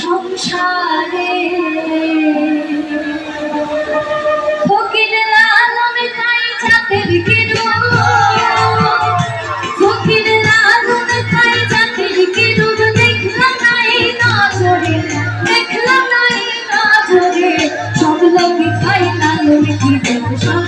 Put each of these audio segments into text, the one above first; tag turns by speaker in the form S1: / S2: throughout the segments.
S1: সংসারে। ফকির লালন তাই জাতের কেরু। ফকির লালন তাই জাতের কেরু দেখলাম নাই নজরে, দেখলাম নাই নজরে। সব লোকে গাইলাম কি যাতে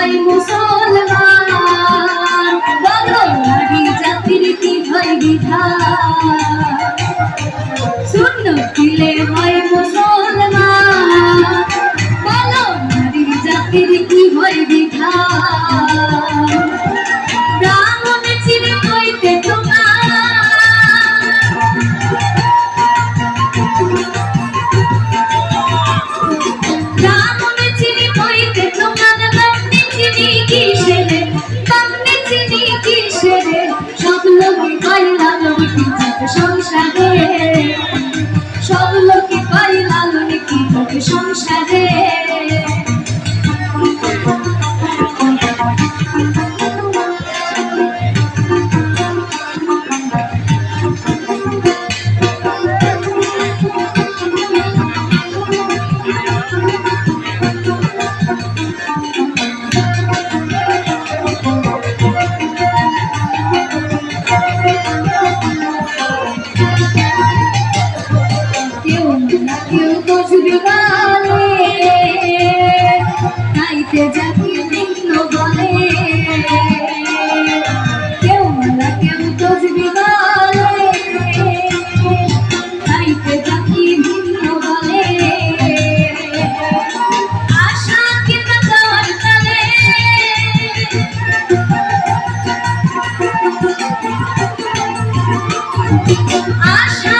S1: হয় মুসলমান। বলো নারী জাতির কি হয় বিধান। শূন্য দিলে হয় মুসলমান। কেউ গাইতে জাতি ভিন্ন বলে কেউ না কেউ বসবি গালে গাইতে জাতি ভিন্ন বলে আশা কিনা তোর তালে, আশা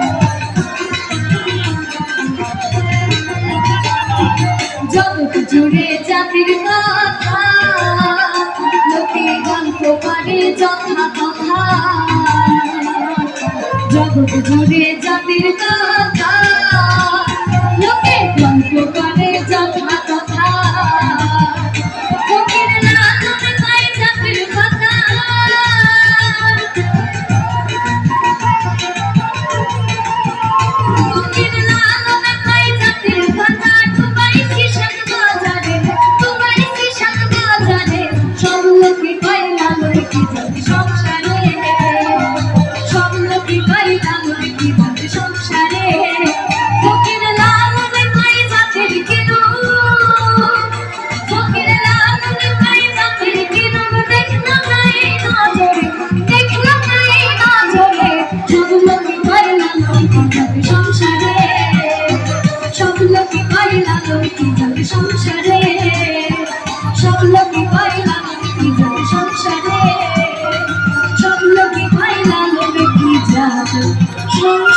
S1: জুড়ে চাকরির কথা। লোকে গল্প পারে যথা কথা। জগৎ জুড়ে জাতির কথা। পারি জানুরে কি বাজে সংসারে। ফকির লালনে পাই জাতির কিনু। ফকির লালনে পাই জাতির কিনু। দেখ না পাই না জোরে দেখ না পাই না জোরে সব লোকে করে লালনে কি বাজে সংসারে। সব লোকে করে লালনে কি বাজে সংসারে। Thank you.